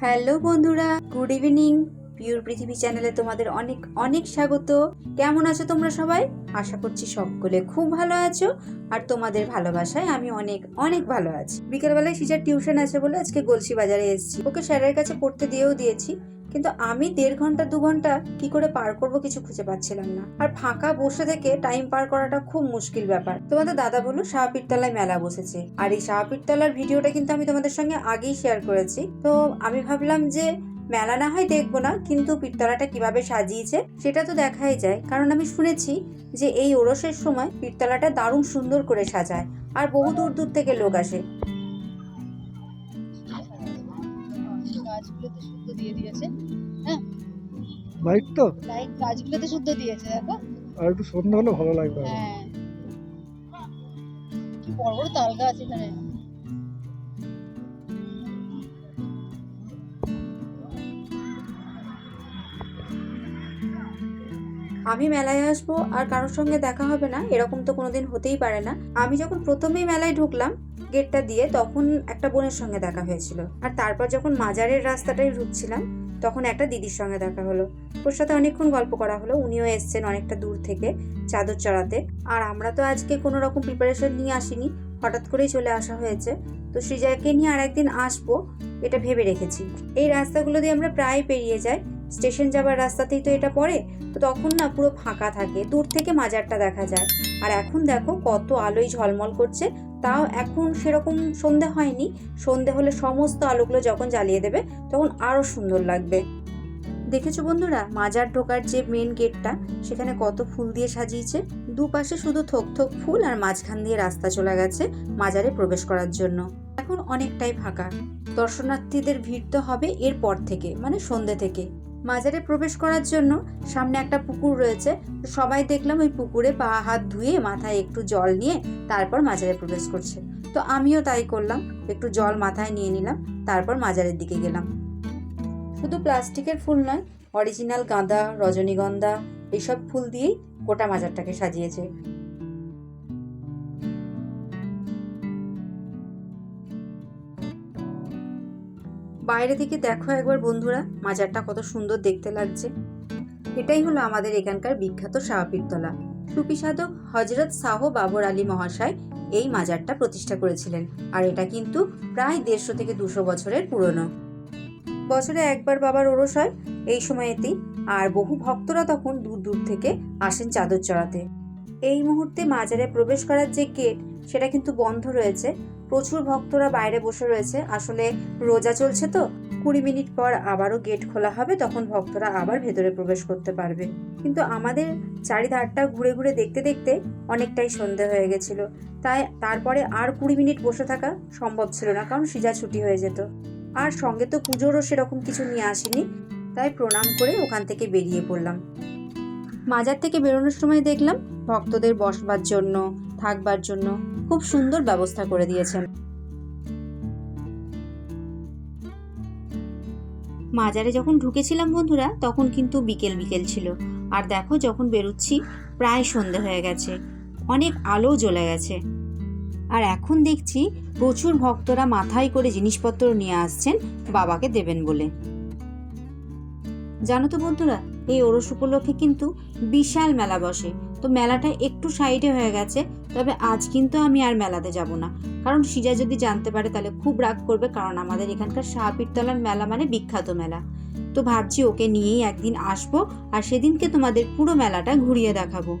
Hello বন্ধুরা, good evening. Pure পৃথিবী চ্যানেলে তোমাদের অনেক অনেক স্বাগত। কেমন আছো তোমরা সবাই? আশা করছি সকলে খুব ভালো আছো আর তোমাদের ভালোবাসায় আমি অনেক অনেক ভালো আছি। বিকেলবেলায় সিজার টিউশন আছে বলে আজকে গলসি বাজারে এসেছি। ওকে স্যারের কাছে পড়তে দিয়েও দিয়েছি। কিন্তু আমি দেড় ঘণ্টা, দু ঘণ্টা কি করে পার করব কিছু খুঁজে পাচ্ছিলাম না। আর ফাঁকা বসে থেকে টাইম পার করাটা খুব মুশকিল ব্যাপার। তোমাদের দাদা বলল শাহপীরতলায় মেলা বসেছে। আর এই শাহপীরতলার ভিডিওটা কিন্তু আমি তোমাদের সঙ্গে আগেই শেয়ার করেছি। তো আমি ভাবলাম যে মেলা না হয় দেখব না, কিন্তু পীরতলাটা কীভাবে সাজিয়েছে সেটা তো দেখাই যায়। কারণ আমি শুনেছি যে এই ওরসের সময় পীরতলাটা দারুণ সুন্দর করে সাজায়, আর বহু দূর দূর থেকে লোক আসে। দিয়ে দিয়েছে লাইট তো? লাইট গাছগুলোতে শুদ্ধ দিয়েছে দেখো। আর একটু সন্ধ্যা হলে ভালো লাগবে হ্যাঁ। বড় বড় তাল গাছ এখানে। আমি মেলায় আসব আর কারোর সঙ্গে দেখা হবে না, এরকম তো কোনোদিন হতেই পারে না। আমি যখন প্রথমেই মেলায় ঢুকলাম গেটটা দিয়ে, তখন একটা বোনের সঙ্গে দেখা হয়েছিল। আর তারপর যখন মাজারের রাস্তাটায় ঢুকছিলাম, তখন একটা দিদির সঙ্গে দেখা হলো। ওর সাথে অনেকক্ষণ গল্প করা হলো, উনিও এসছেন অনেকটা দূর থেকে চাদর চড়াতে। আর আমরা তো আজকে কোনো রকম প্রিপারেশন নিয়ে আসিনি, হঠাৎ করেই চলে আসা হয়েছে। তো সৃজাকে নিয়ে আর একদিন আসব, এটা ভেবে রেখেছি। এই রাস্তাগুলো দিয়ে আমরা প্রায় পেরিয়ে যাই। স্টেশন যাবার রাস্তাতেই তো এটা পড়ে, তো তখন না পুরো ফাঁকা থাকে। দূর থেকে মাজারটা দেখা যায়। আর এখন দেখো কত আলোই ঝলমল করছে, তাও এখন সেরকম সন্ধে হয়নি। সন্ধে হলে সমস্ত আলোগুলো যখন জ্বালিয়ে দেবে, তখন আরও সুন্দর লাগবে। দেখেছ বন্ধুরা, মাজার ঢোকার যে মেন গেটটা সেখানে কত ফুল দিয়ে সাজিয়েছে। দুপাশে শুধু থোক থোক ফুল আর মাঝখান দিয়ে রাস্তা চলে গেছে মাজারে প্রবেশ করার জন্য। এখন অনেকটাই ফাঁকা। দর্শনার্থীদের ভিড় তো হবে এরপর থেকে মানে সন্ধে থেকে। মাজারে প্রবেশ করার জন্য সামনে একটা পুকুর রয়েছে। তো সবাই দেখলাম ওই পুকুরে পা, হাত ধুয়ে মাথায় একটু জল নিয়ে তারপর মাজারে প্রবেশ করছে। তো আমিও তাই করলাম, একটু জল মাথায় নিয়ে নিলাম, তারপর মাজারের দিকে গেলাম। শুধু প্লাস্টিকের ফুল নয় অরিজিনাল গাঁদা, রজনীগন্ধা এইসব ফুল দিয়েই গোটা মাজারটাকে সাজিয়েছে। বাইরে থেকে দেখো একবার বন্ধুরা, মাজারটা কত সুন্দর দেখতে লাগছে। এটাই হলো আমাদের এখানকার বিখ্যাত শাহপীরতলা। সুফি সাধক হজরত শাহ বাবর আলী মহাশয় এই মাজারটা প্রতিষ্ঠা করেছিলেন আর এটা কিন্তু প্রায় দেড়শো থেকে দুশো বছরের পুরনো। বছরে একবার বাবার ওরস হয় এই সময়তেই আর বহু ভক্তরা তখন দূর দূর থেকে আসেন চাদর চড়াতে এই মুহূর্তে মাজারে প্রবেশ করার যে গেট সেটা কিন্তু বন্ধ রয়েছে। প্রচুর ভক্তরা বাইরে বসে রয়েছে। আসলে রোজা চলছে তো। কুড়ি মিনিট পর আবারও গেট খোলা হবে, তখন ভক্তরা আবার ভেতরে প্রবেশ করতে পারবে। কিন্তু আমাদের চারিধারটা ঘুরে ঘুরে দেখতে দেখতে অনেকটাই সন্ধে হয়ে গেছিল। তাই তারপরে আর কুড়ি মিনিট বসে থাকা সম্ভব ছিল না, কারণ সিজা ছুটি হয়ে যেত। আর সঙ্গে তো পুজোরও সেরকম কিছু নিয়ে আসিনি, তাই প্রণাম করে ওখান থেকে বেরিয়ে পড়লাম। মাজার থেকে বেরোনোর সময় দেখলাম ভক্তদের বসবার জন্য, থাকবার জন্য খুব সুন্দর ব্যবস্থা করে দিয়েছেন। মাজারে যখন ঢুকেছিলাম বন্ধুরা, তখন কিন্তু বিকেল বিকেল ছিল। আর দেখো যখন বেরোচ্ছি, প্রায় সন্ধে হয়ে গেছে। অনেক আলো জ্বলে গেছে। আর এখন দেখছি প্রচুর ভক্তরা মাথায় করে জিনিসপত্র নিয়ে আসছেন, বাবাকে দেবেন বলে। জানো তো বন্ধুরা, এই ওরস উপলক্ষে কিন্তু বিশাল মেলা বসে। তো মেলাটা একটু সাইডে হয়ে গেছে, তবে আজ কিন্তু আমি আর মেলাতে যাব না। কারণ সিজা যদি জানতে পারে তাহলে খুব রাগ করবে, কারণ আমাদের এখানকার শাহপীরতলার মেলা মানে বিখ্যাত মেলা। তো ভাবছি ওকে নিয়েই একদিন আসব আর সেদিনকে তোমাদের পুরো মেলাটা ঘুরিয়ে দেখাবো।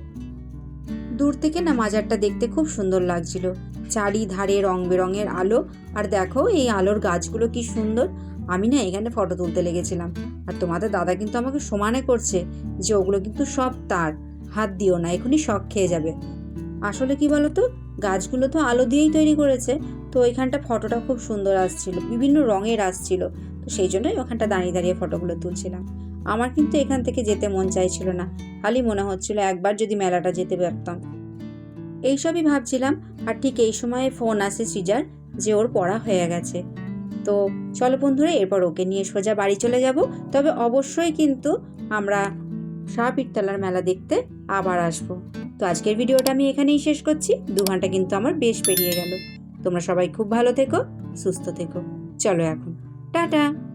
দূর থেকে না মাজারটা দেখতে খুব সুন্দর লাগছিল। চারিধারে রং বেরঙের আলো, আর দেখো এই আলোর গাছগুলো কি সুন্দর। আমি না এখানে ফটো তুলতে লেগেছিলাম। আর তোমাদের দাদা কিন্তু আমাকে সমানে করছে যে ওগুলো কিন্তু সব তার। হাত দিও না, এখনই শখ খেয়ে যাবে। আসলে কি বলতো, গাছগুলো তো আলো দিয়েই তৈরি করেছে, তো ওইখানটা ফটোটা খুব সুন্দর আসছিল, বিভিন্ন রঙের আসছিল, তো সেই জন্যই ওখানটা দাঁড়িয়ে দাঁড়িয়ে ফটোগুলো তুলছিলাম। আমার কিন্তু এখান থেকে যেতে মন চাইছিল না, খালি মনে হচ্ছিল একবার যদি মেলাটা যেতে পারতাম। এইসবই ভাবছিলাম, আর ঠিক এই সময়ে ফোন আসে সিজার, যে ওর পড়া হয়ে গেছে। তো চলো বন্ধুরা, এরপর ওকে নিয়ে সোজা বাড়ি চলে যাব, তবে অবশ্যই কিন্তু আমরা শাহপীরতলার মেলা দেখতে আবার আসব। তো আজকের ভিডিওটা আমি এখানেই শেষ করছি। দু ঘণ্টা কিন্তু আমার বেশ পেরিয়ে গেল। তোমরা সবাই খুব ভালো থেকো, সুস্থ থেকো। চলো এখন। টাটা!